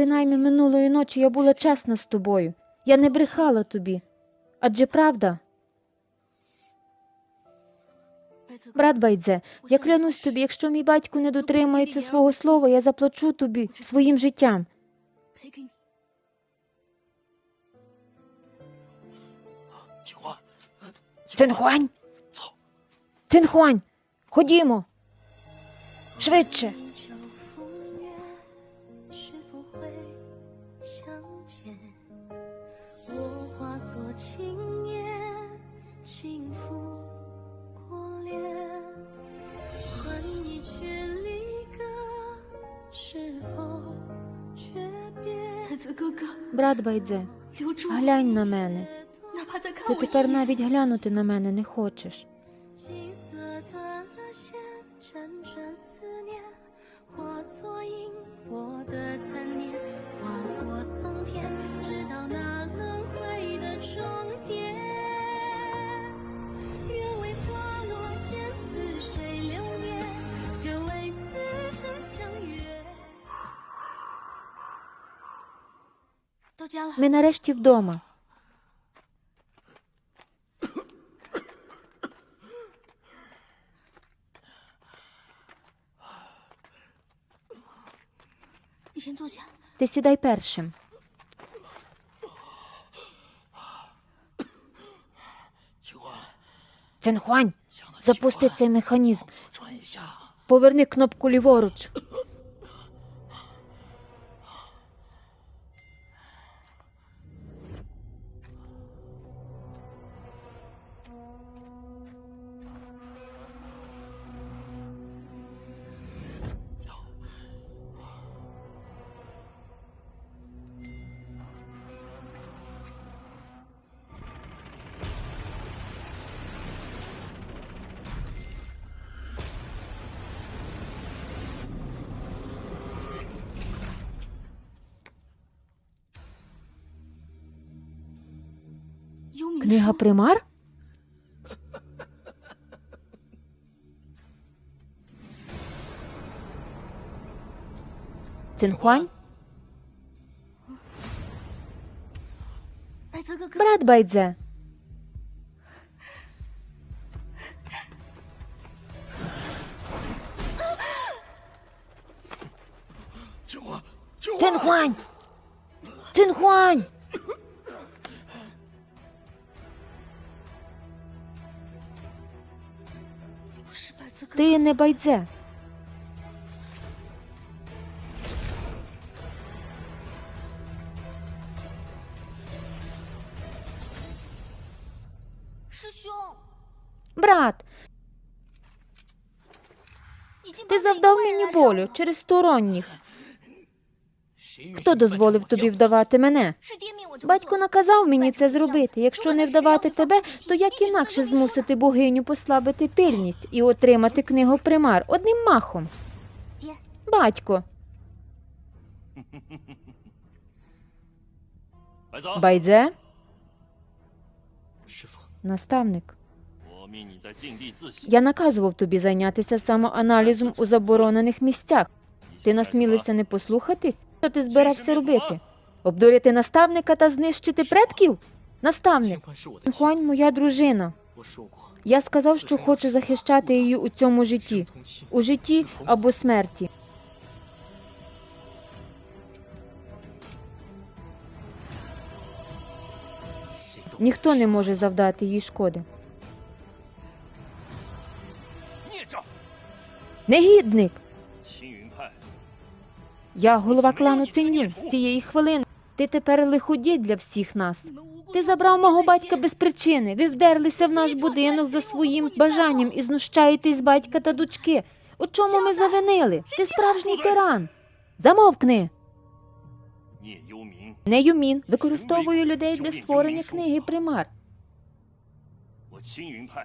принаймні минулої ночі я була чесна з тобою. Я не брехала тобі. Адже правда. Брат Байдзе, я клянусь тобі, якщо мій батько не дотримається свого слова, я заплачу тобі своїм життям. Цинхуань! Цинхуань! Ходімо швидше. 相见？我化作青叶，轻拂过脸。换一曲离歌，是否诀别？太子哥哥， Брат Байдзе, 留住我 глянь на мене. 哪怕再看 Ти 我一 тепер 眼。 навіть глянути на мене не хочеш. 过桑田，直到那轮回的终点。愿为花落间似水流年，却为此生相约。到家了， Ми нарешті вдома. Ти сідай першим. Цинхуань, запусти цей механізм. Поверни кнопку ліворуч. Книга примар? Цинхуань? Брат Байдзе. Цинхуань! Цинхуань! Ти не байдзе. Брат, ти завдав мені болю через сторонніх. Хто дозволив тобі вдавати мене? Батько наказав мені це зробити. Якщо не вдавати тебе, то як інакше змусити богиню послабити пильність і отримати книгу примар одним махом. Батько. Байдзе? Наставник. Я наказував тобі зайнятися самоаналізом у заборонених місцях. Ти насмілився не послухатись? Що ти збирався робити? Обдурити наставника та знищити предків? Наставник Хуань моя дружина. Я сказав, що хочу захищати її у цьому житті, у житті або смерті. Ніхто не може завдати їй шкоди. Негідник. Я голова клану Циню з цієї хвилини. Ти тепер лиходій для всіх нас. Ти забрав мого батька без причини. Ви вдерлися в наш будинок за своїм бажанням і знущаєтесь батька та дочки. У чому ми завинили? Ти справжній тиран. Замовкни. Не Юмін Використовую людей для створення книги примар.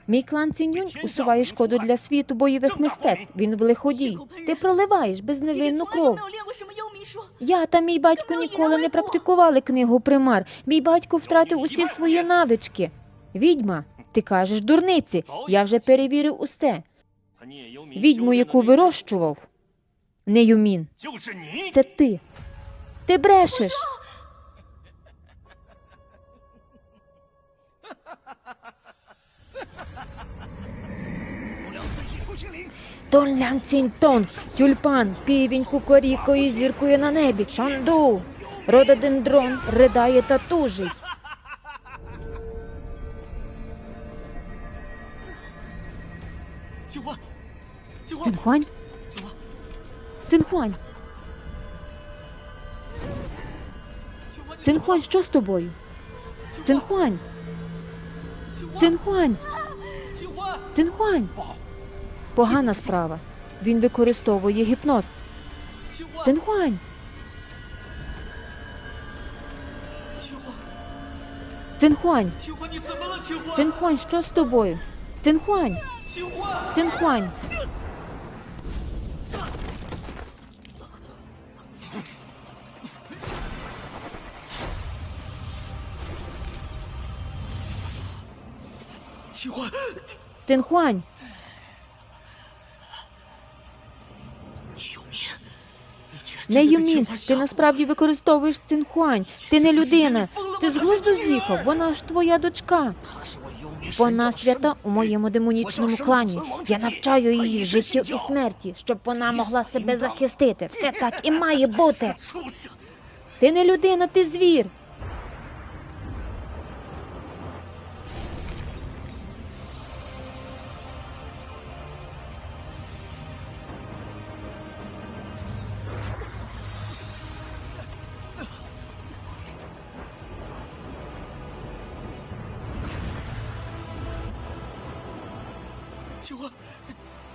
Мій клан Цінюнь усуває шкоду для світу бойових мистецтв. Він в велиходій. Ти проливаєш безневинну кров. Я та мій батько ніколи не практикували книгу примар. Мій батько втратив усі свої навички. Відьма, ти кажеш, дурниці. Я вже перевірив усе. Відьму, яку вирощував, не Юмін. Це ти. Ти брешеш. Тонлян цінтон, тюльпан, півінь кукорікою зіркою на небі, шанду, рододендрон ридає та тужить. Цинхуань? Цинхуань. Цинхуань, що з тобою? Цинхуань. Цинхуань. Цинхуань. Погана справа. Він використовує гіпноз. Цинхуань. Цинхуань. Цинхуань, що з тобою? Цинхуань. Цинхуань. Цинхуань. Не Юмін, ти насправді використовуєш цинхуань. Ти не людина. Ти з глузду з'їхав. Вона ж твоя дочка. Вона свята у моєму демонічному клані. Я навчаю її життю і смерті, щоб вона могла себе захистити. Все так і має бути. Ти не людина, ти звір.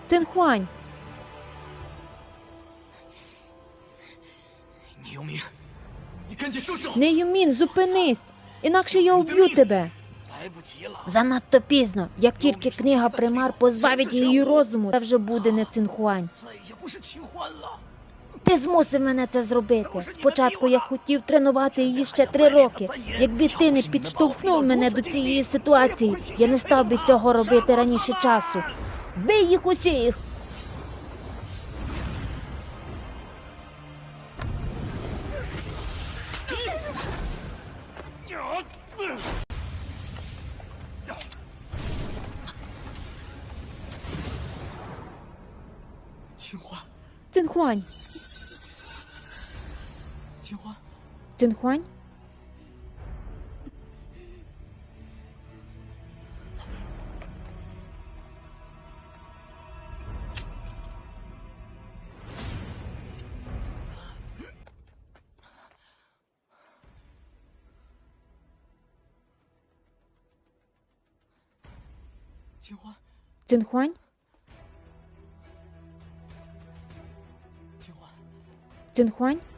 Цинхуань. Неюмін, зупинись, інакше я вб'ю тебе. Занадто пізно, як тільки книга примар позбавить її розуму, це вже буде не цинхуань. Ти змусив мене це зробити. Спочатку я хотів тренувати її ще три роки. Якби ти не підштовхнув мене до цієї ситуації, я не став би цього робити раніше часу. Вбий їх усіх. Тихо. Chân khoai. 金欢。